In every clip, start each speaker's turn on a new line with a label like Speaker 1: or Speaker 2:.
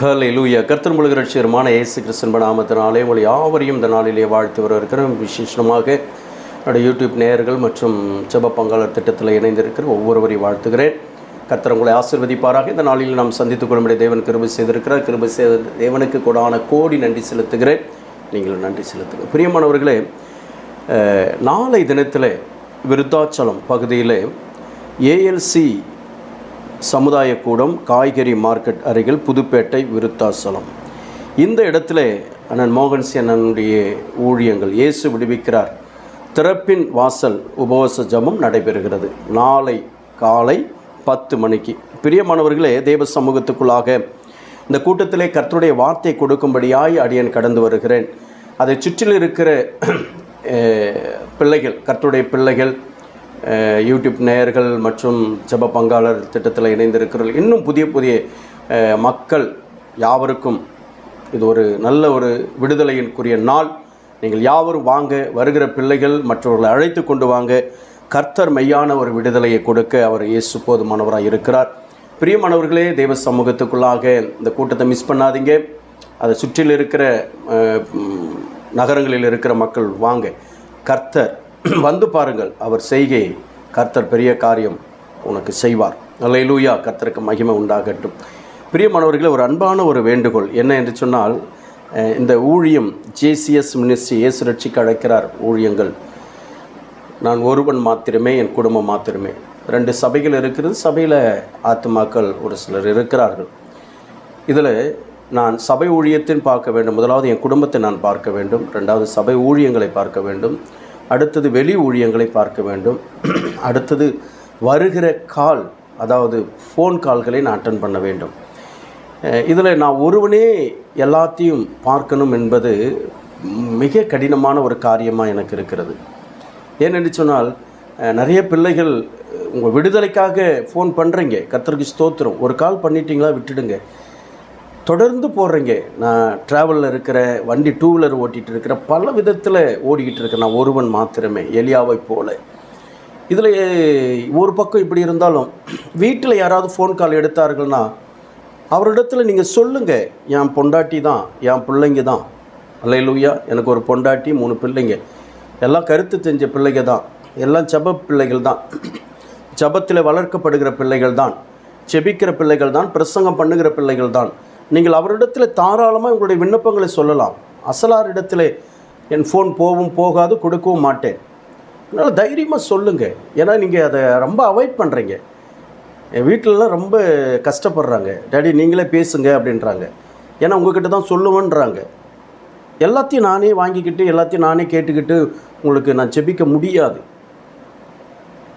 Speaker 1: ஹலே லூயா கர்த்தர் முழுக ரட்சியருமான ஏசு கிறிஸ்தன் நாமத்தினாலே உங்களை யாவரையும் இந்த நாளிலே வாழ்த்து வர இருக்கிறோம். விசேஷமாக என்னுடைய யூடியூப் நேயர்கள் மற்றும் ஜெப பங்காளர் திட்டத்தில் இணைந்திருக்கிற ஒவ்வொருவரையும் வாழ்த்துகிறேன். கர்த்தர் உங்களை ஆசிர்வதிப்பாராக. இந்த நாளில் நாம் சந்தித்துக் கொள்ளும்படி தேவன் கிருபை செய்திருக்கிறார். கிருபை செய்த தேவனுக்கு கூடான கோடி நன்றி செலுத்துகிறேன். நீங்களும் நன்றி செலுத்துங்க. பிரியமானவர்களே நாளை தினத்தில் விருத்தாச்சலம் பகுதியில் ஏஎல்சி சமுதாய கூடம் காய்கறி மார்க்கெட் அருகில் புதுப்பேட்டை விருத்தாசலம். இந்த இடத்துல அண்ணன் மோகன்சி அண்ணனுடைய ஊழியங்கள் இயேசு விடுவிக்கிறார். திறப்பின் வாசல் உபவாச ஜெபம் நடைபெறுகிறது. நாளை காலை பத்து மணிக்கு. பிரியமானவர்களே தேவ சமூகத்துக்குள்ளாக இந்த கூட்டத்திலே கர்த்தருடைய வார்த்தை கொடுக்கும்படியாய் அடியன் கடந்து வருகிறேன். அதை சுற்றில் இருக்கிற பிள்ளைகள் கர்த்தருடைய பிள்ளைகள் யூடியூப் நேயர்கள் மற்றும் ஜப பங்காளர் திட்டத்தில் இணைந்திருக்கிறவர்கள் இன்னும் புதிய புதிய மக்கள் யாவருக்கும் இது ஒரு நல்ல ஒரு விடுதலையின்குரிய நாள். நீங்கள் யாவரும் வாங்க வருகிற பிள்ளைகள் மற்றவர்களை அழைத்து கொண்டு வாங்க. கர்த்தர் மெய்யான ஒரு விடுதலையை கொடுக்க அவர் இயேசு போதுமானவராக இருக்கிறார். பிரியமானவர்களே தெய்வ சமூகத்துக்குள்ளாக இந்த கூட்டத்தை மிஸ் பண்ணாதீங்க. அதை சுற்றில் இருக்கிற நகரங்களில் இருக்கிற மக்கள் வாங்க. கர்த்தர் வந்து பாருங்கள். அவர் செய்கையை கர்த்தர் பெரிய காரியம் உனக்கு செய்வார். அல்லேலூயா கர்த்தருக்கு மகிமை உண்டாகட்டும். பிரியமானவர்களே ஒரு அன்பான ஒரு வேண்டுகோள். என்ன என்று சொன்னால் இந்த ஊழியம் ஜேசிஎஸ் மினிஸ்ட்ரி இயேசு ரட்சிக்கு அழைக்கிறார் ஊழியங்கள். நான் ஒருவன் மாத்திரமே என் குடும்பம் மாத்திரமே. ரெண்டு சபைகள் இருக்கிறது. சபையில் ஆத்துமாக்கள் ஒரு சிலர் இருக்கிறார்கள். இதில் நான் சபை ஊழியத்தின் பார்க்க வேண்டும். முதலாவது என் குடும்பத்தை நான் பார்க்க வேண்டும். ரெண்டாவது சபை ஊழியங்களை பார்க்க வேண்டும். அடுத்தது வெளி ஊழியங்களை பார்க்க வேண்டும். அடுத்தது வருகிற கால் அதாவது ஃபோன் கால்களை நான் அட்டன் பண்ண வேண்டும். இதில் நான் ஒருவனே எல்லாத்தையும் பார்க்கணும் என்பது மிக கடினமான ஒரு காரியமாக எனக்கு இருக்கிறது. ஏனென்று சொன்னால் நிறைய பிள்ளைகள் உங்கள் விடுதலைக்காக ஃபோன் பண்ணுறீங்க கத்தருக்கு ஸ்தோத்திரம். ஒரு கால் பண்ணிட்டீங்களா? விட்டுடுங்க. தொடர்ந்து போடுறீங்க. நான் ட்ராவலில் இருக்கிற வண்டி டூ வீலர் ஓட்டிகிட்டு இருக்கிற பல விதத்தில் ஓடிக்கிட்டு இருக்கேன். நான் ஒருவன் மாத்திரமே எலியாவை போல. இதில் ஒரு பக்கம் இப்படி இருந்தாலும் வீட்டில் யாராவது ஃபோன் கால் எடுத்தார்கள்னா அவரிடத்துல நீங்கள் சொல்லுங்கள் என் பொண்டாட்டி தான் என் பிள்ளைங்க தான். அல்லையிலூயா எனக்கு ஒரு பொண்டாட்டி மூணு பிள்ளைங்க. எல்லாம் கருத்து தெரிஞ்ச பிள்ளைங்க தான். எல்லாம் ஜப பிள்ளைகள் தான். ஜபத்தில் வளர்க்கப்படுகிற பிள்ளைகள் தான். செபிக்கிற பிள்ளைகள் தான். பிரசங்கம் பண்ணுகிற பிள்ளைகள் தான். நீங்கள் அவரிடத்தில் தாராளமாக உங்களுடைய விண்ணப்பங்களை சொல்லலாம். அசலாரிடத்தில் என் ஃபோன் போகவும் போகாது கொடுக்கவும் மாட்டேன். அதனால் தைரியமாக சொல்லுங்கள் ஏன்னா நீங்கள் அதை ரொம்ப அவாய்ட் பண்ணுறீங்க என் வீட்டிலலாம் ரொம்ப கஷ்டப்படுறாங்க. டேடி நீங்களே பேசுங்க அப்படின்றாங்க. ஏன்னா உங்ககிட்ட தான் சொல்லுவேன்றாங்க. எல்லாத்தையும் நானே வாங்கிக்கிட்டு எல்லாத்தையும் நானே கேட்டுக்கிட்டு உங்களுக்கு நான் செபிக்க முடியாது.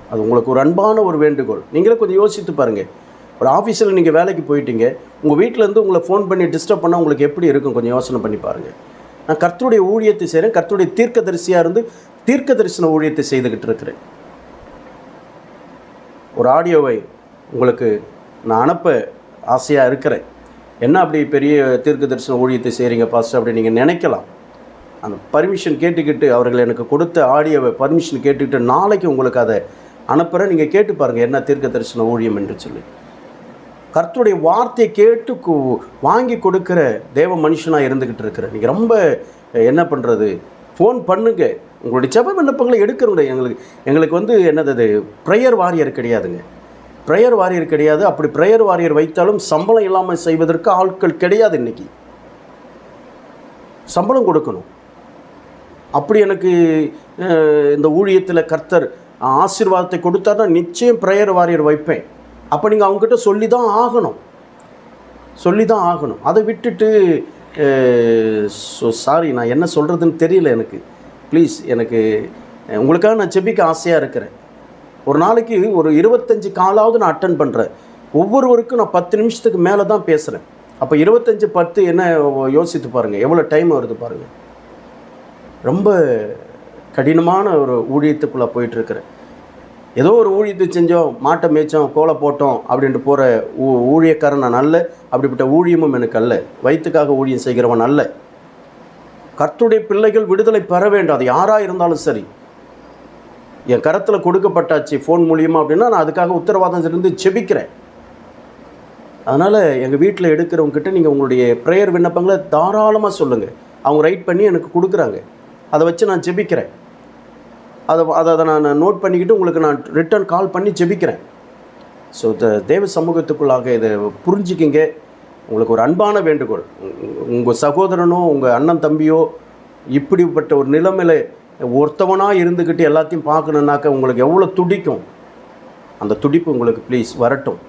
Speaker 1: அது உங்களுக்கு ஒரு அன்பான ஒரு வேண்டுகோள். நீங்களே கொஞ்சம் யோசித்து பாருங்கள் ஒரு ஆஃபீஸில் நீங்கள் வேலைக்கு போயிட்டீங்க உங்கள் வீட்டிலேருந்து உங்களை ஃபோன் பண்ணி டிஸ்டர்ப் பண்ணால் உங்களுக்கு எப்படி இருக்கும்? கொஞ்சம் யோசனை பண்ணி பாருங்கள் நான் கர்த்தருடைய ஊழியத்தை செய்கிறேன் கர்த்தருடைய தீர்க்க இருந்து தீர்க்க தரிசன ஊழியத்தை செய்துக்கிட்டு இருக்கிறேன். ஒரு ஆடியோவை உங்களுக்கு நான் அனுப்ப ஆசையாக இருக்கிறேன். என்ன அப்படி பெரிய தீர்க்க தரிசன ஊழியத்தை செய்கிறீங்க பாஸ்டர் அப்படி நீங்கள் நினைக்கலாம். அந்த பர்மிஷன் கேட்டுக்கிட்டு அவர்கள் எனக்கு கொடுத்த ஆடியோவை பர்மிஷன் கேட்டுக்கிட்டு நாளைக்கு உங்களுக்கு அதை அனுப்புகிறேன் நீங்கள் கேட்டு பாருங்கள் என்ன தீர்க்க தரிசன ஊழியம் என்று சொல்லி. கர்த்தருடைய வார்த்தையை கேட்டு கு- வாங்கி கொடுக்குற தேவ மனுஷனாக இருந்துக்கிட்டு இருக்கிறேன் நீங்கள் ரொம்ப என்ன பண்ணுறது ஃபோன் பண்ணுங்க. உங்களுடைய ஜெப விண்ணப்பங்களை எடுக்கிறோங்க எங்களுக்கு எங்களுக்கு வந்து என்னது அது? ப்ரேயர் வாரியர் கிடையாதுங்க. ப்ரேயர் வாரியர் கிடையாது. அப்படி ப்ரேயர் வாரியர் வைத்தாலும் சம்பளம் இல்லாமல் செய்வதற்கு ஆட்கள் கிடையாது இன்னைக்கு. சம்பளம் கொடுக்கணும். அப்படி எனக்கு இந்த ஊழியத்தில் கர்த்தர் ஆசீர்வாதத்தை தான் நிச்சயம் ப்ரேயர் வாரியர் வைப்பேன். அப்போ நீங்கள் அவங்ககிட்ட சொல்லி தான் ஆகணும். சொல்லி தான் ஆகணும். அதை விட்டுட்டு ஸோ சாரி நான் என்ன சொல்கிறதுன்னு தெரியல எனக்கு. ப்ளீஸ் எனக்கு உங்களுக்காக நான் செபிக்க ஆசையாக இருக்கிறேன். ஒரு நாளைக்கு ஒரு இருபத்தஞ்சி காலாவது நான் அட்டன் பண்ணுறேன் ஒவ்வொருவருக்கும் நான் பத்து நிமிஷத்துக்கு மேலே தான் பேசுகிறேன் அப்போ இருபத்தஞ்சி பத்து என்ன யோசித்து பாருங்கள் எவ்வளோ டைம் வருது பாருங்கள் ரொம்ப கடினமான ஒரு ஊழியத்துக்குள்ளே போயிட்டுருக்கிறேன் ஏதோ ஒரு ஊழியத்தை செஞ்சோம் மாட்டை மேய்ச்சோம் கோலை போட்டோம் அப்படின்ட்டு போகிற ஊ ஊழியக்காரன் நான் அல்ல அப்படிப்பட்ட ஊழியமும் எனக்கு அல்ல. வயிற்றுக்காக ஊழியம் செய்கிறவன் அல்ல. கர்த்துடைய பிள்ளைகள் விடுதலை பெற வேண்டும் அது யாராக இருந்தாலும் சரி. என் கரத்தில் கொடுக்கப்பட்டாச்சு ஃபோன் மூலியமாக அப்படின்னா நான் அதுக்காக உத்தரவாதம் இருந்து செபிக்கிறேன். அதனால் எங்கள் வீட்டில் எடுக்கிறவங்கக்கிட்ட நீங்கள் உங்களுடைய ப்ரேயர் விண்ணப்பங்களை தாராளமாக சொல்லுங்கள் அவங்க ரைட் பண்ணி எனக்கு கொடுக்குறாங்க. அதை வச்சு நான் ஜெபிக்கிறேன் அதை அதை அதை நான் நோட் பண்ணிக்கிட்டு உங்களுக்கு நான் ரிட்டர்ன் கால் பண்ணி ஜெபிக்கிறேன். ஸோ த தேவ சமூகத்துக்குள்ளாக இதை புரிஞ்சிக்கிங்க. உங்களுக்கு ஒரு அன்பான வேண்டுகோள். உங்கள் சகோதரனோ உங்கள் அண்ணன் தம்பியோ இப்படிப்பட்ட ஒரு நிலைமையில் ஒருத்தவனாக இருந்துக்கிட்டு எல்லாத்தையும் பார்க்கணுன்னாக்க உங்களுக்கு எவ்வளோ துடிக்கும். அந்த துடிப்பு உங்களுக்கு ப்ளீஸ் வரட்டும்.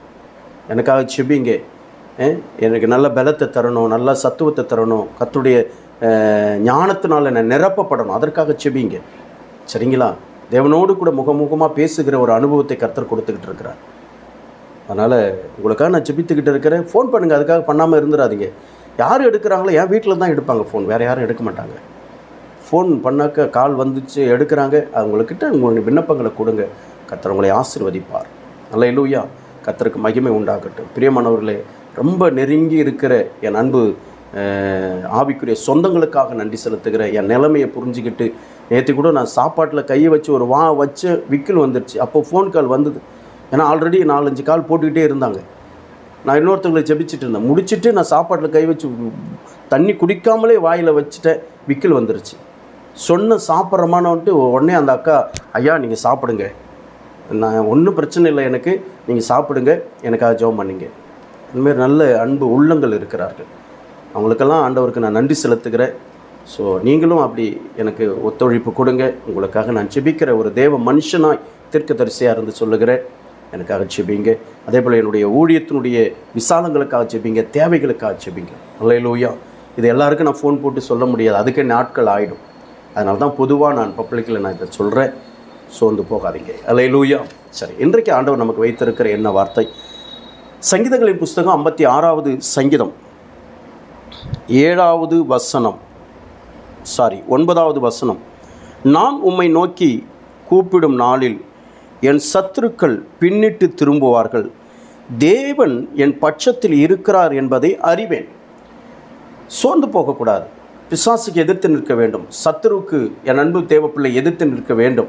Speaker 1: எனக்காக செபிங்க எனக்கு நல்ல பலத்தை தரணும் நல்ல சத்துவத்தை தரணும். கத்துடைய ஞானத்தினால் என்னை நிரப்பப்படணும். அதற்காக செபிங்க சரிங்களா? தேவனோடு கூட முகமுகமாக பேசுகிற ஒரு அனுபவத்தை கர்த்தர் கொடுத்துக்கிட்டு இருக்கிறார். அதனால் உங்களுக்காக நான் ஜெபித்துக்கிட்டு இருக்கிறேன். ஃபோன் பண்ணுங்கள் அதுக்காக பண்ணாமல் இருந்துடாதீங்க யார் எடுக்கிறாங்களோ என் வீட்டில் தான் எடுப்பாங்க ஃபோன் வேறு யாரும் எடுக்க மாட்டாங்க. ஃபோன் பண்ணாக்க கால் வந்துச்சு எடுக்கிறாங்க. அவங்கக்கிட்ட உங்களுடைய விண்ணப்பங்களை கொடுங்க. கத்தர் உங்களை ஆசீர்வதிப்பார். நல்ல இல்லையா கத்தருக்கு மகிமை உண்டாகட்டும். பிரியமானவர்களே ரொம்ப நெருங்கி இருக்கிற என் அன்பு ஆவிக்குரிய சொந்தங்களுக்காக நன்றி செலுத்துகிறேன் என் நிலைமையை புரிஞ்சுக்கிட்டு நேற்று கூட நான் சாப்பாட்டில் கையை வச்சு ஒரு வா வச்சு விக்கில் வந்துடுச்சு அப்போது ஃபோன் கால் வந்தது. ஏன்னா ஆல்ரெடி நாலஞ்சு கால் போட்டுக்கிட்டே இருந்தாங்க. நான் இன்னொருத்தவங்களை ஜெபிச்சுட்டு இருந்தேன். முடிச்சுட்டு நான் சாப்பாட்டில் கை வச்சு தண்ணி குடிக்காமலே வாயில் வச்சுட்டேன். விக்கில் வந்துருச்சு. சொன்ன சாப்பிட்றமானவன்ட்டு உடனே அந்த அக்கா ஐயா நீங்கள் சாப்பிடுங்க. நான் ஒன்றும் பிரச்சனை இல்லை எனக்கு. நீங்கள் சாப்பிடுங்க. எனக்காக ஜெபம் பண்ணிங்க. இந்தமாரி நல்ல அன்பு உள்ளங்கள் இருக்கிறார்கள். அவங்களுக்கெல்லாம் ஆண்டவருக்கு நான் நன்றி செலுத்துகிறேன். ஸோ நீங்களும் அப்படி எனக்கு ஒத்துழைப்பு கொடுங்க. உங்களுக்காக நான் ஜெபிக்கிற ஒரு தேவ மனுஷனாய் தீர்க்கதரிசியாக இருந்து சொல்லுகிறேன். எனக்காக ஜெபிங்க. அதே போல் என்னுடைய ஊழியத்தினுடைய விசாலங்களுக்காக ஜெபிங்க. தேவைகளுக்காக ஜெபிங்க. அல்லையிலூயா இது எல்லாருக்கும் நான் ஃபோன் போட்டு சொல்ல முடியாது. அதுக்கே நாட்கள் ஆகிடும் அதனால தான் பொதுவாக நான் பப்ளிக்கில் நான் இதை சொல்கிறேன் சோர்ந்து போகாதீங்க. அல்லையிலூயா சரி இன்றைக்கு ஆண்டவர் நமக்கு வைத்திருக்கிற என்ன வார்த்தை? சங்கீதங்களின் புஸ்தகம் ஐம்பத்தி ஆறாவது சங்கீதம். ஏழாவது வசனம். சாரி ஒன்பதாவது வசனம். நான் உம்மை நோக்கி கூப்பிடும் நாளில் என் சத்துருக்கள் பின்னிட்டு திரும்புவார்கள். தேவன் என் பட்சத்தில் இருக்கிறார் என்பதை அறிவேன். சோர்ந்து போகக்கூடாது. பிசாசுக்கு எதிர்த்து நிற்க வேண்டும். சத்துருவுக்கு என் அன்பு தேவப்பிள்ளை எதிர்த்து நிற்க வேண்டும்.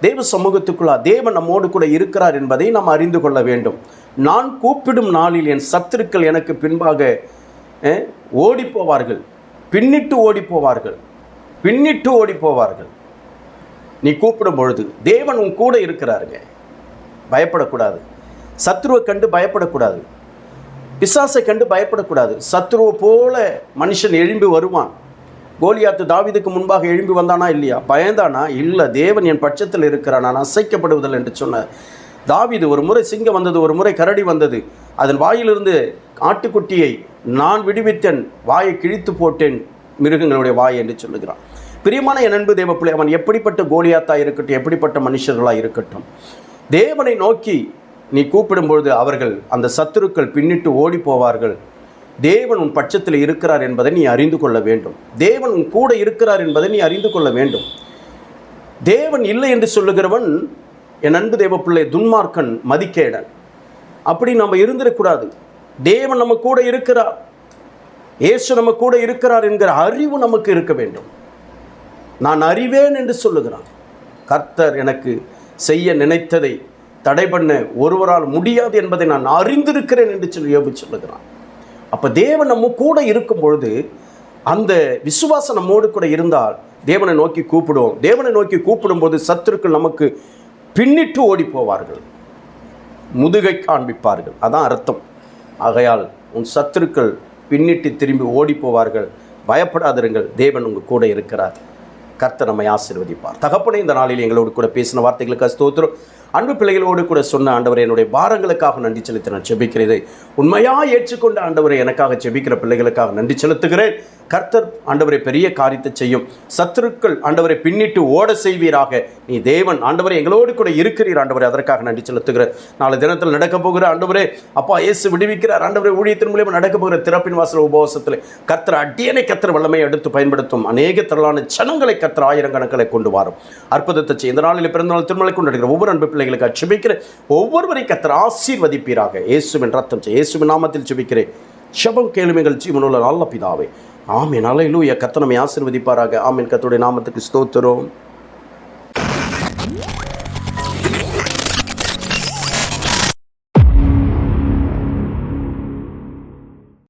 Speaker 1: தேவ சமூகத்துக்குள்ளா தேவன் நம்மோடு கூட இருக்கிறார் என்பதை நாம் அறிந்து கொள்ள வேண்டும். நான் கூப்பிடும் நாளில் என் சத்துருக்கள் எனக்கு பின்பாக ஓடிப்போவார்கள். ஓடிப் போவார்கள் பின்னிட்டு ஓடிப் போவார்கள் பின்னிட்டு ஓடிப்போவார்கள். நீ கூப்பிடும் பொழுது தேவன் உன் கூட இருக்கிறாருங்க. பயப்படக்கூடாது. சத்ருவை கண்டு பயப்படக்கூடாது. பிசாசை கண்டு பயப்படக்கூடாது. சத்ருவை போல மனுஷன் எழும்பி வருவான். கோலியாத்து தாவிதுக்கு முன்பாக எழும்பி வந்தானா இல்லையா? பயந்தானா? இல்லை தேவன் என் பட்சத்தில் இருக்கிறான். நான் அசைக்கப்படுவதில்லை என்று சொன்னார். தாவிது ஒரு முறை சிங்கம் வந்தது ஒரு முறை கரடி வந்தது. அதன் வாயிலிருந்து ஆட்டுக்குட்டியை நான் விடுவித்தேன் வாயை கிழித்து போட்டேன் மிருகங்களுடைய வாய் என்று சொல்லுகிறான். பிரியமான என் அன்பு தேவப்பிள்ளை அவன் எப்படிப்பட்ட கோலியாத்தாக இருக்கட்டும் எப்படிப்பட்ட மனுஷர்களாக இருக்கட்டும் தேவனை நோக்கி நீ கூப்பிடும் பொழுது அவர்கள் அந்த சத்துருக்கள் பின்னிட்டு ஓடி போவார்கள் தேவன் உன் பட்சத்தில் இருக்கிறார் என்பதை நீ அறிந்து கொள்ள வேண்டும். தேவன் உன் கூட இருக்கிறார் என்பதை நீ அறிந்து கொள்ள வேண்டும். தேவன் இல்லை என்று சொல்லுகிறவன் என் அன்பு தேவப்பிள்ளை துன்மார்க்கன் மதிக்கேடன் அப்படி நம்ம இருந்துடக்கூடாது. தேவன் நம்ம கூட இருக்கிறார். இயேசு நம்ம கூட இருக்கிறார் என்கிற அறிவு நமக்கு இருக்க வேண்டும். நான் அறிவேன் என்று சொல்லுகிறான் கர்த்தர் எனக்கு செய்ய நினைத்ததை தடை பண்ண ஒருவரால் முடியாது என்பதை நான் அறிந்திருக்கிறேன் என்று சொல்லி யோபி சொல்லுகிறான். அப்போ தேவன் நம்ம கூட இருக்கும் பொழுது அந்த விசுவாசம் நம்மோடு கூட இருந்தால் தேவனை நோக்கி கூப்பிடுவோம். தேவனை நோக்கி கூப்பிடும்போது சத்துருக்கள் நமக்கு பின்னிட்டு ஓடி போவார்கள் முதுகை காண்பிப்பார்கள். அதான் அர்த்தம். ஆகையால் உன் சத்துருக்கள் பின்னிட்டு திரும்பி ஓடி போவார்கள் பயப்படாதிருங்கள். தேவன் உங்கள் கூட இருக்கிறார். கர்த்த நம்மை ஆசீர்வதிப்பார். தகப்பனை இந்த நாளில் எங்களோடு கூட பேசின வார்த்தைகளுக்கு ஸ்தோத்திரம். அன்பு பிள்ளைகளோடு கூட சொன்ன ஆண்டவரை என்னுடைய பாரங்களுக்காக நன்றி செலுத்த நான் செபிக்கிறேன். உண்மையாக ஏற்றுக்கொண்ட ஆண்டவரை எனக்காக செபிக்கிற பிள்ளைகளுக்காக நன்றி செலுத்துகிறேன். கர்த்தர் ஆண்டவரை பெரிய காரியத்தை செய்யும். சத்துருக்கள் ஆண்டவரை பின்னிட்டு ஓட செய்வீராக. நீ தேவன் ஆண்டவரை எங்களோடு கூட இருக்கிறீர் ஆண்டவரை அதற்காக நன்றி செலுத்துகிறேன். நாலு தினத்தில் நடக்க போகிற ஆண்டவரே அப்பா இயேசு விடுவிக்கிறார். ஆண்டவரை ஊழியத்தின் மூலியமாக நடக்க போகிற திறப்பின் வாசல் உபவாசத்தில் கர்த்தர் அடியனை கர்த்தர் வல்லமையை எடுத்து பயன்படுத்தும். அநேக திரளான ஜனங்களை கர்த்தர் ஆயிரக்கணக்கில் கொண்டு வரும். அற்புதத்தை செய்ய இந்த நாளில் பிறந்தநாள் திருமலை கொண்டாடுகிற ஒவ்வொரு அன்பு பிள்ளைகளுக்கு அச்சுபிக்கிற ஒவ்வொருவரை கர்த்தர் ஆசீர்வதிப்பீராக. இயேசுவின் ரத்தம் இயேசுவின் நாமத்தில் சுபிக்கிறேன் ஷபம் கேளுமைகள் ஜீவனுள்ள நல்ல பிதாவே. ஆமீன். அலையிலூய கத்தனமை ஆசீர்வதிப்பாராக. ஆமீன். கத்துடைய நாமத்துக்கு ஸ்தோத்திரம்.